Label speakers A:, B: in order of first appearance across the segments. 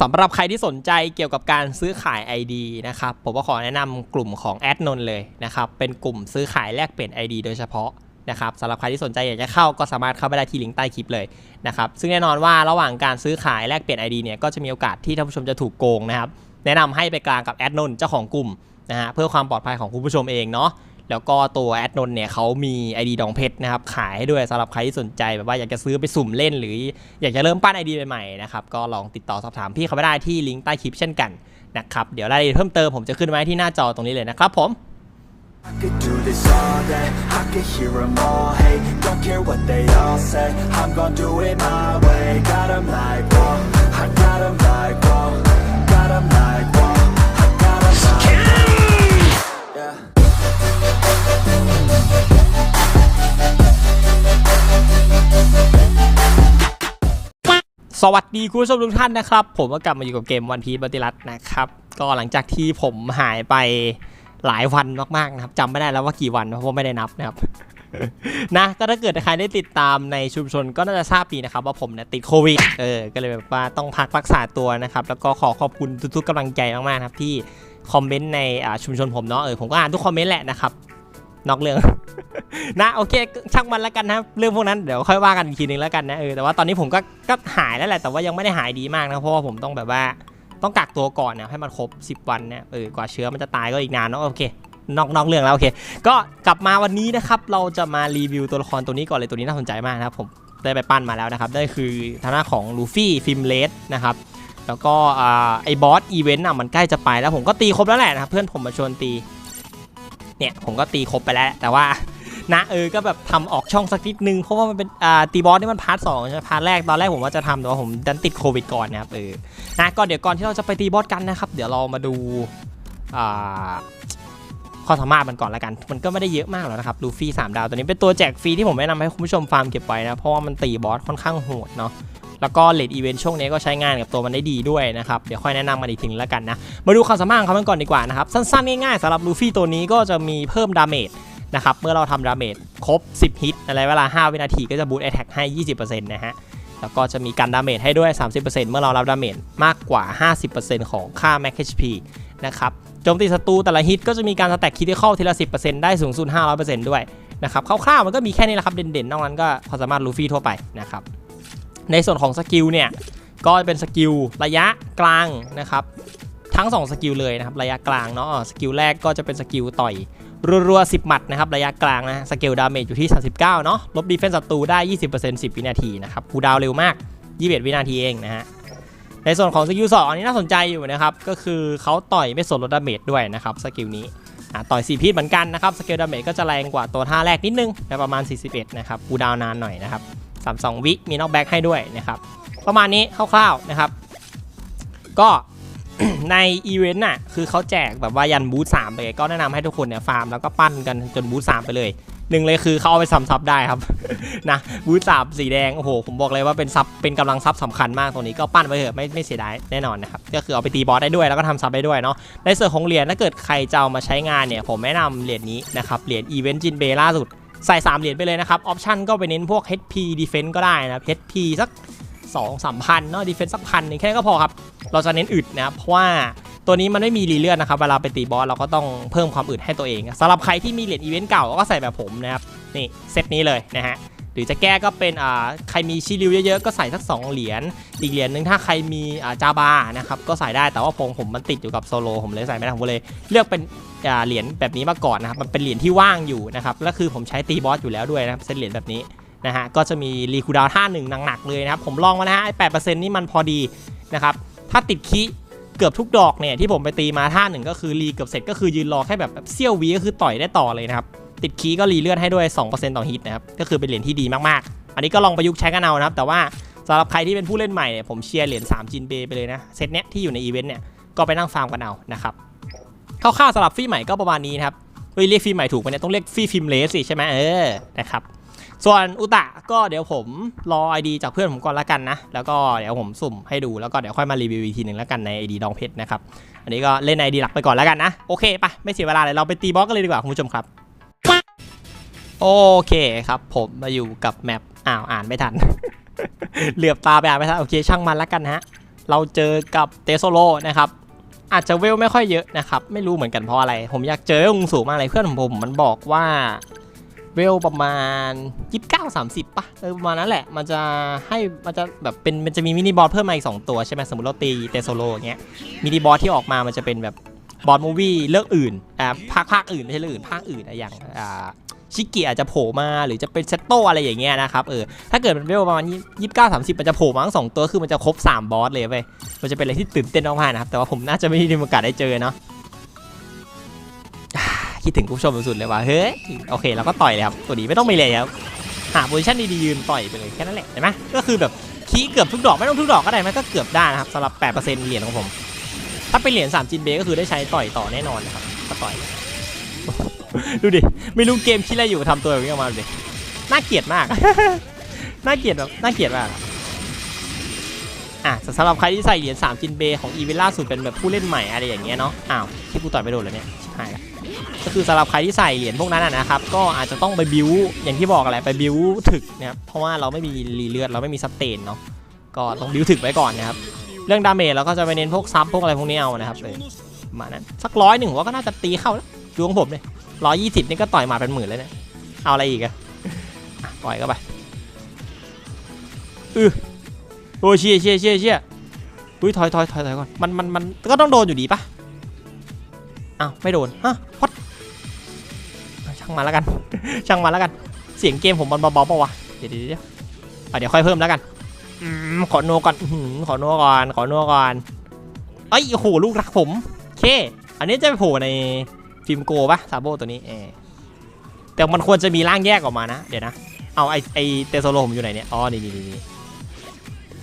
A: สำหรับใครที่สนใจเกี่ยวกับการซื้อขาย ID นะครับผมก็ขอแนะนำกลุ่มของแอดนนเลยนะครับเป็นกลุ่มซื้อขายแลกเปลี่ยน ID โดยเฉพาะนะครับสำหรับใครที่สนใจอยากจะเข้าก็สามารถเข้าไปได้ที่ลิงก์ใต้คลิปเลยนะครับซึ่งแน่นอนว่าระหว่างการซื้อขายแลกเปลี่ยน ID เนี่ยก็จะมีโอกาสที่ท่านผู้ชมจะถูกโกงนะครับแนะนำให้ไปกลางกับแอดนนเจ้าของกลุ่มนะฮะเพื่อความปลอดภัยของคุณผู้ชมเองเนาะ แล้วก็ตัวแอดนนเนี่ยเขามี ID ดองเพชรนะครับขายให้ด้วยสำหรับใครที่สนใจแบบว่าอยากจะซื้อไปสุ่มเล่น หรืออยากจะเริ่มปั้น ID ใหม่ๆนะครับก็ลองติดต่อสอบถามพี่เขาไปได้ที่ลิงก์ใต้คลิปเช่นกันนะครับเดี๋ยวรายละเอียดเพิ่มเติมผมจะขึ้นไว้ที่หน้าจอตรงนี้เลยนะครับผม
B: I could do this all day, I could hear them all hate Don't care what they all say, I'm gon' do it my way Got 'em like, whoa, I got 'em like, whoa
A: สวัสดีคุณผู้ชมทุกท่านนะครับ ผมก็กลับมาอยู่กับเกมวันพีบัติรัตนะครับ ก็หลังจากที่ผมหายไปหลายวันมากๆนะครับจำไม่ได้แล้วว่ากี่วันเพราะว่าไม่ได้นับนะครับ นะก็ถ้าเกิดใครได้ติดตามในชุมชนก็น่าจะทราบดีนะครับ ว่าผมเนี่ยติดโควิดเออก็เลยแบบว่าต้องพักรักษาตัวนะครับ แล้วก็ขอขอบคุณทุกๆกำลังใจมากๆนะครับที่คอมเมนต์ในชุมชนผมเนาะเออผมก็อ่านทุกคอมเมนต์แหละนะครับ นอกเรื่อง นะโอเคช่างมันแล้วกันนะเรื่องพวกนั้นเดี๋ยวค่อยว่ากันอีกทีนึงแล้วกันนะเออแต่ว่าตอนนี้ผมก็ก็หายแล้วแหละแต่ว่ายังไม่ได้หายดีมากนะเพราะว่าผมต้องแบบว่าต้องกักตัวก่อนเนี่ยให้มันครบ 10 วันเนี่ยเออกว่าเชื้อมันจะตายก็อีกนานเนาะโอเคนอกนอกเรื่องแล้วโอเค ก็กลับมาวันนี้นะครับ เราจะมารีวิวตัวละครตัวนี้ก่อนเลยตัวนี้น่าสนใจมากนะครับผมได้ไปปั้นมาแล้วนะครับได้คือทางหน้าของลูฟี่ฟิมเลสนะครับแล้วก็อไอ้บอสอีเวนต์อะมันใกล้จะไปแล้วผมก็ตีครบแล้วแหละนะครับเพื่อนผมมาชวนตี เนี่ยผมก็ตีครบไปแล้ว แต่ว่านะเออก็แบบทำออกช่องสักนิดนึงเพราะว่ามันเป็นอ่าตีบอสนี่มันพาร์ทสองใช่ไหมพาร์ทแรกตอนแรกผมว่าจะทำแต่ว่าผมดันติดโควิดก่อนนะครับเออนะก็เดี๋ยวก่อนที่เราจะไปตีบอสกันนะครับ เดี๋ยวเรามาดูอ่าความสามารถมันก่อนละกัน มันก็ไม่ได้เยอะมากหรอกนะครับลูฟี่3ดาวตัวนี้เป็นตัวแจกฟรีที่ผมแนะนำให้คุณผู้ชมฟาร์มเก็บไว้นะ เพราะว่ามันตีบอสค่อนข้างโหดเนาะ แล้วก็เลดอีเวนต์ช่วงนี้ก็ใช้งานกับตัวมันได้ดีด้วยนะครับ เดี๋ยวค่อยแนะนำมันอีกทีนึงแล้วกันนะ มาดูความสามารถของเขากันก่อนดีกว่านะครับ สั้นๆ ง่ายๆสำหรับลูฟี่ตัวนี้ก็จะมีเพิ่มดาเมจนะครับ เมื่อเราทำดาเมจครบ 10 ฮิตอะไรเวลา 5 วินาทีก็จะบูต t อ t แทกให้ 20%นะฮะแล้วก็จะมีการดาเมจให้ด้วย 30%เมื่อเรารับดาเมจมากกว่า 50%ของค่า Max HP นะครับโจมตีศัตรูแต่ละฮิตก็จะมีการสแต็กคิดที่เข้าทีละ 10%ได้สูงสุด500%ด้วยนะครับคร่าวๆมันก็มีแค่นี้แหละครับเด่นๆ นอกนั้นก็ความสามารถลูฟี่ทั่วไปนะครับ ในส่วนของสกิลเนี่ยก็เป็นสกิลระยะกลางนะครับทั้ง 2 สกิลเลยนะครับระยะกลางเนาะสกิลแรกก็จะเป็นสกิลต่อยรัวๆ10 หมัดนะครับระยะกลางนะสกิลดาเมจอยู่ที่ 39 เนาะลบดีเฟนส์ศัตรูได้ 20% 10 วินาทีนะครับคูดาวเร็วมาก 21 วินาทีเองนะฮะในส่วนของสกิล2อันนี้น่าสนใจอยู่นะครับก็คือเขาต่อยไม่สนลดดาเมจด้วยนะครับสกิลนี้ต่อย4พิษเหมือนกันนะครับสกิลดาเมจก็จะแรงกว่าตัวท่าแรกนิดนึงประมาณ 41 นะครับคูดาวนานหน่อยนะครับ 32 วิมีนอกแบ็กให้ด้วยนะครับ ประมาณนี้คร่าวๆนะครับ ก็ในอีเวนต์น่ะคือเขาแจกแบบว่ายันบูธสามเลยก็แนะนำให้ทุกคนเนี่ยฟาร์มแล้วก็ปั้นกันจนบูธสามไปเลยหนึ่งเลยคือเขาเอาไปซ้ำซับได้ครับ นะบูธสามสีแดงโอ้โหผมบอกเลยว่าเป็นซับเป็นกำลังซับสำคัญมากตรงนี้ก็ปั้นไปเถอะไม่ไม่เสียดายแน่นอนนะครับก็คือเอาไปตีบอสได้ด้วยแล้วก็ทำซับได้ด้วยเนาะในส่วนของเหรียญถ้าเกิดใครจะเอามาใช้งานเนี่ยผมแนะนำเหรียญนี้นะครับเหรียญอีเวนต์จินเบล่าสุด ใส่3เหรียญไปเลยนะครับออปชั่นก็ไปเน้นพวก HP Defense ก็ได้นะ HP สักสองสามพันเนาะดีเฟนซ์สักพันหนึงแค่นี้ก็พอครับ เราจะเน้นอึดนะครับเพราะว่าตัวนี้มันไม่มีรีเลือดนะครับ เวลาไปตีบอสเราก็ต้องเพิ่มความอึดให้ตัวเองสำหรับใครที่มีเหรียญอีเวนต์เก่าก็ใส่แบบผมนะครับนี่เซตนี้เลยนะฮะ หรือจะแก้ก็เป็นอ่าใครมีชิลิวเยอะๆก็ใส่สัก 2 เหรียญอีกเหรียญหนึ่งถ้าใครมีอ่าจาบานะครับก็ใส่ได้แต่ว่าผมผมมันติดอยู่กับโซโลผมเลยใส่ไม่ได้ผมเลยเลือกเป็นอ่าเหรียญแบบนี้มาก่อนนะครับมันเป็นเหรียญที่ว่างอยู่นะครับแล้วคือผมใช้ตีบอสอยู่แล้วด้วยนะครับเซตเหรียญแบบนี้นะฮะก็จะมีรีคูดาวท่าหนึ่งหนักๆเลยนะครับผมลองมานะฮะไอ้แปนี่มันพอดีนะครับถ้าติดคีเกือบทุกดอกเนี่ยที่ผมไปตีมาท่าหนึ่งก็คือรีเกือบเสร็จก็คือยืนรอแค่แบบแบบเซี่ยววีก็คือต่อยได้ต่อเลยนะครับ ติดคีก็รีเลือดให้ด้วย 2%ต่อฮิตนะครับ ก็คือเป็นเหรียญที่ดีมากๆ อันนี้ก็ลองประยุกต์ใช้กันเอานะครับ แต่ว่าสำหรับใครที่เป็นผู้เล่นใหม่เนี่ยผมเชียร์เหรียญ3จินเบไปเลยนะ เซตเนี้ยที่อยู่ในอีเวนต์เนี่ย ก็ไปนั่งฟาร์มกันเอานะครับคร่าวๆสำหรับฟรีใหม่ก็ประมาณนี้นะครับเฮ้ยเรียกฟรีใหม่ถูกไหมเนี่ยต้องเรียกฟรีฟิล์มเลสสิใช่ไหมเออนะครับส่วนอุตะก็เดี๋ยวผมรอ ID จากเพื่อนผมก่อนละกันนะ แล้วก็เดี๋ยวผมสุ่มให้ดูแล้วก็เดี๋ยวค่อยมารีวิวอีกทีหนึ่งล้วกันใน ID ดองเพชรนะครับ อันนี้ก็เล่น ID หลักไปก่อนล้วกันนะ โอเคปะไม่เสียเวลาเลยเราไปตีบอสกันเลยดีกว่าคุณผู้ชมครับ โอเคครับ ผมมาอยู่กับแมปอ้าวอ่านไม่ทัน เหลือบตาไปอ่านไม่ทันโอเคช่างมันแล้วกันนะฮะ เราเจอกับเตโซโลนะครับ อาจจะเวลไม่ค่อยเยอะนะครับ ไม่รู้เหมือนกันเพราะอะไร ผมอยากเจอเวลสูงมากเลยเพื่อนของผมมันบอกว่าเวลประมาณ 29 30ปะเออประมาณนั้นแหละ มันจะให้มันจะแบบเป็นมันจะมีมินิบอสเพิ่มมาอีก 2 ตัวใช่ไหมสมมติเราตีเตโซโลอย่างเงี้ยมินิบอสที่ออกมามันจะเป็นแบบบอสมูวี่เรื่องอื่นอ่าภาคภาคอื่นไม่ใช่เรื่องอื่นภาคอื่นอะอย่างอ่า ชิเกิอาจจะโผล่มาหรือจะเป็นเซตโตอะไรอย่างเงี้ยนะครับเออถ้าเกิดมันเวลประมาณ29 30มันจะโผล่มาทั้งสองตัวคือมันจะครบสามบอสเลยเว้ยมันจะเป็นอะไรที่ตื่นเต้นมากๆนะครับแต่ว่าผมน่าจะไม่ได้มีโอกาสได้เจอเนาะคิดถึงผู้ชมสุดๆเลยว่าเฮ้ยโอเคเราก็ต่อยเลยครับตัวนี้ไม่ต้องมีเลยครับหาโพซิชันดีๆยืนต่อยไปเลยแค่นั้นแหละเห็นไหมก็คือแบบคีเกือบทุกดอกไม่ต้องทุกดอกก็ได้มันก็เกือบได้นะครับสำหรับ8%เหรียญของผม ถ้าเป็นเหรียญ3จินเบก็คือได้ใช้ต่อยต่อแน่นอนนะครับก็ต่อย ดูดิ ไม่รู้เกมคิดอะไรอยู่ทำตัวแบบนี้ออกมาดิน่าเกลียดมาก น่าเกลียดแบบน่าเกลียดมาก อะสำหรับใครที่ใส่เหรียญ3จินเบของอีเวล่าสุดเป็นแบบผู้เล่นใหม่อะไรอย่างเงี้ยเนาะ อ้าวที่กูต่อยไม่โดนเลยเนี่ยชิบหายละก็คือสำหรับใครที่ใส่เหรียญพวกนั้นะนะครับ ก็อาจจะต้องไปบิวอย่างที่บอกอะไรไปบิวถึกนะครับ เพราะว่าเราไม่มีรีเลือดเราไม่มีสเตนเนาะ ก็ต้องบิวถึกไว้ก่อนนะครับ เรื่องดาเมจเราก็จะไปเน้นพวกซับพวกอะไรพวกนี้เอานะครับเลยประมาณนั้นสักร้อยหนึ่งว่าก็น่าจะตีเข้าแล้วดวงผมเลย ร้อยยี่สิบนี่ก็ต่อยหมาเป็นหมื่นแล้วเนี่ย เอาอะไรอีกอะอะปล่อยเข้าไปอือโอ้เชี่ยเชี่ยเชี่ยเชี่ยอุ้ยถอยถอยถอยถอยก่อน มันมันมันก็ต้องโดนอยู่ดีปะอ้าวไม่โดน ฮะพัดช่างมาแล้วกัน ช่างมาแล้วกัน เสียงเกมผมมันเบาๆปะวะ เดี๋ยวเดี๋ยวเดี๋ยวเดี๋ยวค่อยเพิ่มแล้วกันอืมขอโนก่อนขอโนก่อน ขอโนก่อน เอ้ยโหลูกรักผม เค อันนี้จะไปโผล่ใน ฟิล์มโกปะซาโบตัวนี้เออแต่มันควรจะมีร่างแยกออกมานะ เดี๋ยวนะ เอาไอไอเตโซโลผมอยู่ไหนเนี่ย อ๋อ นี่นี่นี่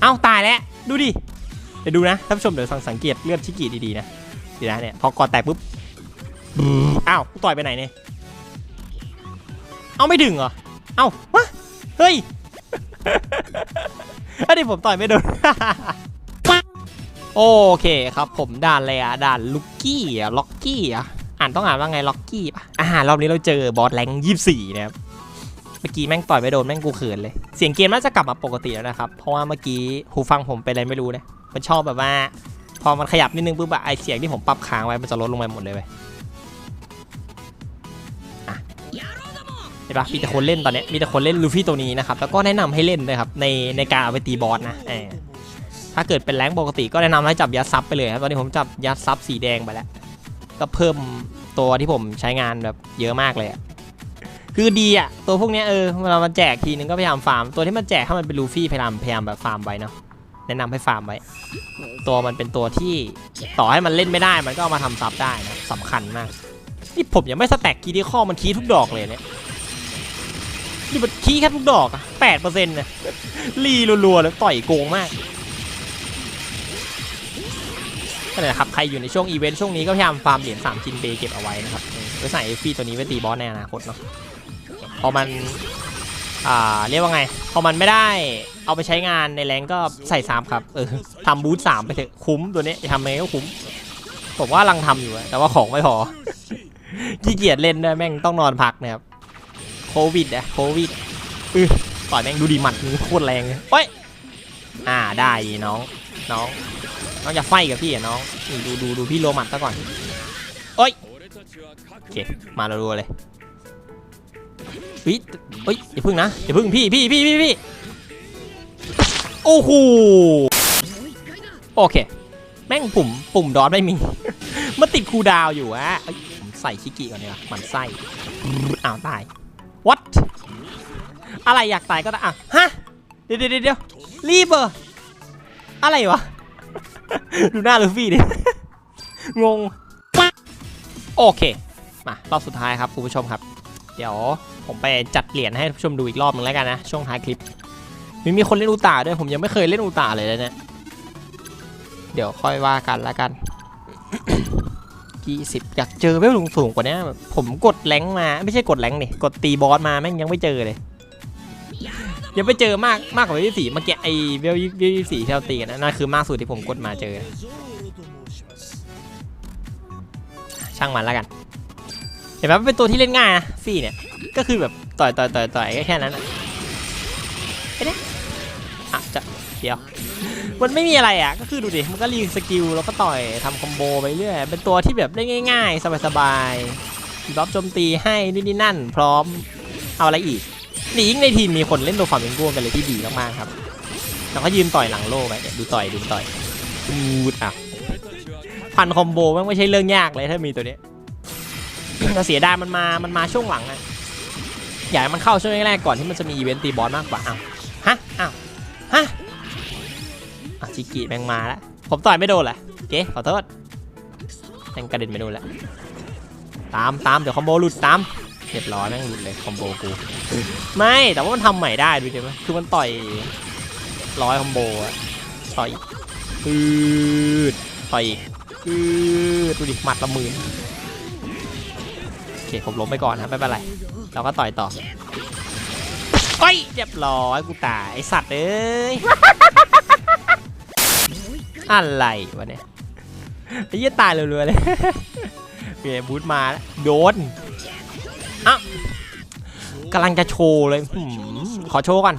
A: เอ้า ตายแล้ว ดูดิ เดี๋ยวดูนะ ท่านผู้ชมเดี๋ยวสังสังเกตเลือดชิกิดีๆนะดีนะเนี่ย พอกอดแตกปุ๊บอ้าวต่อยไปไหนเนี่ย เอาไม่ถึงเหรอ เอ้าวะ เฮ้ยอันนี้ผมต่อยไม่โดนโอเคครับผมด่านอะไรอะด่านลุกกี้อะล็อกกี้อะ อ่านต้องอ่านว่าไงล็อกกี้ป่ะอ่ารอบนี้เราเจอบอสแรงยี่สี่นะครับเมื่อกี้แม่งต่อยไม่โดนแม่งกูเขินเลย เสียงเกมน่าจะกลับมาปกติแล้วนะครับเพราะว่าเมื่อกี้หูฟังผมเป็นอะไรไม่รู้นะมันชอบแบบว่า พอมันขยับนิดนึงปุ๊บอะไอเสียงที่ผมปรับค้างไว้มันจะลดลงไปหมดเลยเว้ยเห็นปะมีแต่คนเล่นตอนนี้มีแต่คนเล่นลูฟี่ตัวนี้นะครับแล้วก็แนะนำให้เล่นด้วยครับในในการเอาไปตีบอสนะถ้าเกิดเป็นแรงปกติก็แนะนำให้จับยัดซับไปเลยครับตอนนี้ผมจับยัดซับสีแดงไปแล้ว ก็เพิ่มตัวที่ผมใช้งานแบบเยอะมากเลยอะคือดีอะตัวพวกนี้เออเวลามันแจกทีนึงก็พยายามฟาร์มตัวที่มันแจกถ้ามันเป็นลูฟี่พยายามพยายามแบบฟาร์มไว้เนาะแนะนำให้ฟาร์มไว้ ตัวมันเป็นตัวที่ต่อให้มันเล่นไม่ได้มันก็เอามาทำซับได้นะสำคัญมากนี่ผมยังไม่สแต็กคีย์ที่ข้อมันคีย์ทุกดอกเลยเนี่ยนี่มันคีย์แค่ทุกดอกอะแปดเปอร์เซ็นต์นะรีรัวๆเลยต่อยโกงมาก นะครับ ใครอยู่ในช่วงอีเวนต์ช่วงนี้ก็พยายามฟาร์มเหรียญ3จินเบเก็บเอาไว้นะครับไว้ใส่ฟรีตัวนี้ไว้ตีบอสในอนาคตเนาะพอมันอ่าเรียกว่าไง พอมันไม่ได้เอาไปใช้งานในแรงก็ใส่ซ้ำครับเออทำบูทสามไปเถอะคุ้มตัวนี้ทำไงก็คุ้ม ผมว่าลังทำอยู่แต่ว่าของไม่พอขี้เกียจเล่นด้วยแม่งต้องนอนพักนะครับโควิดอะโควิดเออต่อยแม่งดูดีหมัดนี้โคตรแรงเลยเฮ้ยอ่าได้น้องน้อง น้องจะไฟกับพี่อะน้องดูดูดูพี่โรมันซะก่อนโอ้ยโอเคมาเราดูเลยเฮ้ยเฮ้ยอย่าพึ่งนะอย่าพึ่งพี่พี่พี่พี่พี่โอ้โหโอเค แม่งปุ่มปุ่มดอทไม่มีมันติดคูดาวอยู่อะผมใส่ชิกิก่อนดีกว่ามันไส้อ้าวตาย what อะไรอยากตายก็ได้อะฮะเดี๋ยวเดี๋ยวเดี๋ยวรีบเบอร์อะไรวะ ดูหน้าลูฟี่ดิ งง โอเค มารอบสุดท้ายครับคุณผู้ชมครับ เดี๋ยวผมไปจัดเหรียญให้ผู้ชมดูอีกรอบหนึงแล้วกันนะ ช่วงท้ายคลิป มีมีคนเล่นอูตาด้วย ผมยังไม่เคยเล่นอูตาเลยนะเนี่ย เดี๋ยวค่อยว่ากันแล้วกันกี่สิบอยากเจอเวลสูงๆกว่านี้ผมกดแรงมา ไม่ใช่กดแรงนี่กดตีบอสมาแม่งยังไม่เจอเลย ยังไม่เจอมากมากกว่าเวลสี่เมื่อกี้ไอเวลเวลสี่ที่เราตีกันนะนั่นคือมากสุดที่ผมกดมาเจอ ช่างมันแล้วกัน เห็นไหมเป็นตัวที่เล่นง่ายนะฟี่เนี่ย ก็คือแบบต่อยต่อยต่อยต่อยแค่นั้นอะไปเนี่ยอะจะเดี๋ยวมันไม่มีอะไรอะ ก็คือดูดิ มันก็รีสกิลแล้วก็ต่อยทำคอมโบไปเรื่อย เป็นตัวที่แบบได้ง่าย ๆ สบายๆดีบัฟโจมตีให้นี่นี่นั่น พร้อมเอาอะไรอีก นี่ยิ่งในทีมมีคนเล่นตัวความเป็นกวงกันเลยที่ดีมากๆครับแล้วก็ยืนต่อยหลังโล่ไปเนี่ยดูต่อยดูต่อยอูดอะพันคอมโบมันไม่ใช่เรื่องยากเลยถ้ามีตัวนี้แต่เสียดายมันมา มันมาช่วงหลังอะอยากให้มันเข้าช่วงแรกๆก่อนที่มันจะมีอีเวนต์ตีบอสมากกว่าอ้าวฮะอ้าวฮะอะชิกิแม่งมาแล้วผมต่อยไม่โดนแหละเก๊ขอโทษแม่งกระเด็นไปโดนแล้วตามตามเดี๋ยวคอมโบหลุดตาม เรียบร้อยแม่งหลุดเลยคอมโบกู ไม่แต่ว่ามันทำใหม่ได้ดูดิมั้ยคือมันต่อยร้อยคอมโบอะต่อยปืดต่อยปืดดูดิหมัดละหมื่นโอเคผมล้มไปก่อนนะไม่เป็นไร เราก็ต่อยต่อเฮ้ยเรียบร้อยกูตายไอสัตว์เอ้ยอะไรวะเนี่ยไอ้ยี่ตายเร็วๆเลยเบียบูทมาแล้วโดน กำลังจะโชว์เลยหืมขอโชว์ก่อน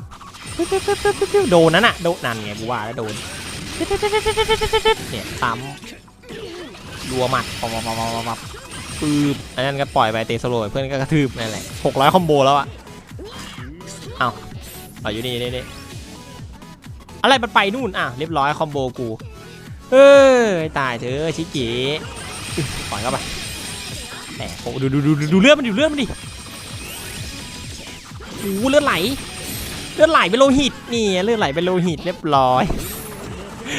A: โดนนั่นน่ะโดนนั่นไงกูว่าแล้วโดนเนี่ยซ้ำรัวหมัดปับปับปับปับปืบอันนั้นก็ปล่อยไปเตะสโลว์เพื่อนก็กระทืบนั่นแหละหกร้อยคอมโบแล้วอะเอาเอาอยู่นี่นี่นี่อะไรมันไปนู่นอะเรียบร้อยคอมโบกูเอ้ยตายเถอะชิจิอุ๊ยปล่อยเข้าไปแหมโอ้ดูดูดูดูดูเลือดมันดิดูเลือดมันดิ โอ้เลือดไหล เลือดไหลเป็นโลหิตนี่เลือดไหลเป็นโลหิตเรียบร้อย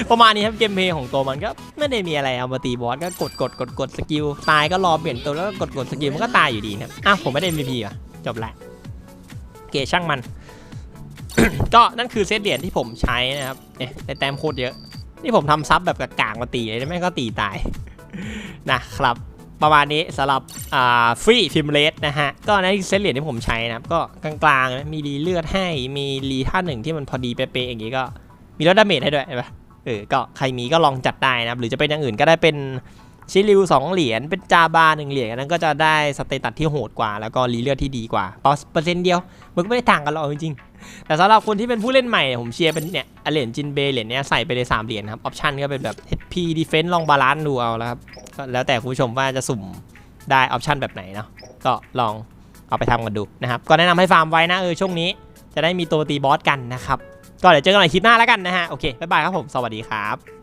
A: ประมาณนี้ครับเกมเพลย์ของตัวมันก็ไม่ได้มีอะไรเอามาตีบอสก็กดกดกดกดสกิลตายก็รอเปลี่ยนตัวแล้วก็กดกดสกิลมันก็ตายอยู่ดีนะครับอ้าวผมไม่ได้ MVP อะจบละเกช่างมัน ก็นั่นคือเซตเหรียญที่ผมใช้นะครับเนี่ยได้แต้มโคตรเยอะ นี่ผมทำซับแบบกากๆมาตีเลยแม่ก็ตีตายนะครับ ประมาณนี้สำหรับอ่าฟรีฟิมเลสนะฮะ ก็ในเซตเหรียญที่ผมใช้นะครับ ก็กลางๆนะมีรีเลือดให้มีรีท่าหนึ่งที่มันพอดีเป๊ะๆอย่างนี้ก็มีลดดาเมจให้ด้วยเห็นปะเออก็ใครมีก็ลองจัดได้นะครับ หรือจะเป็นอย่างอื่นก็ได้เป็น ชิลิวสองเหรียญเป็นจาบาหนึ่งเหรียญอันนั้นก็จะได้สเตตัสที่โหดกว่า แล้วก็รีเลือดที่ดีกว่าเปอร์เซ็นต์เดียวมันก็ไม่ได้ต่างกันหรอกจริงๆแต่สำหรับคนที่เป็นผู้เล่นใหม่ผมเชียร์เป็นเนี่ยเหรียญจินเบเหรียญเนี้ยใส่ไปเลย3เหรียญครับออปชันก็เป็นแบบ HP Defense ลองบาลานซ์ดูเอาแล้วครับแล้วแต่คุณผู้ชมว่าจะสุ่มได้ออปชันแบบไหนเนาะก็ลองเอาไปทำกันดูนะครับก็แนะนำให้ฟาร์มไว้นะเออช่วงนี้จะได้มีตัวตีบอสกันนะครับก็เดี๋ยวเจอกันใหม่คลิปหน้าแล้วกันนะฮะโอเคบ๊ายบายครับผมสวัสดีครับ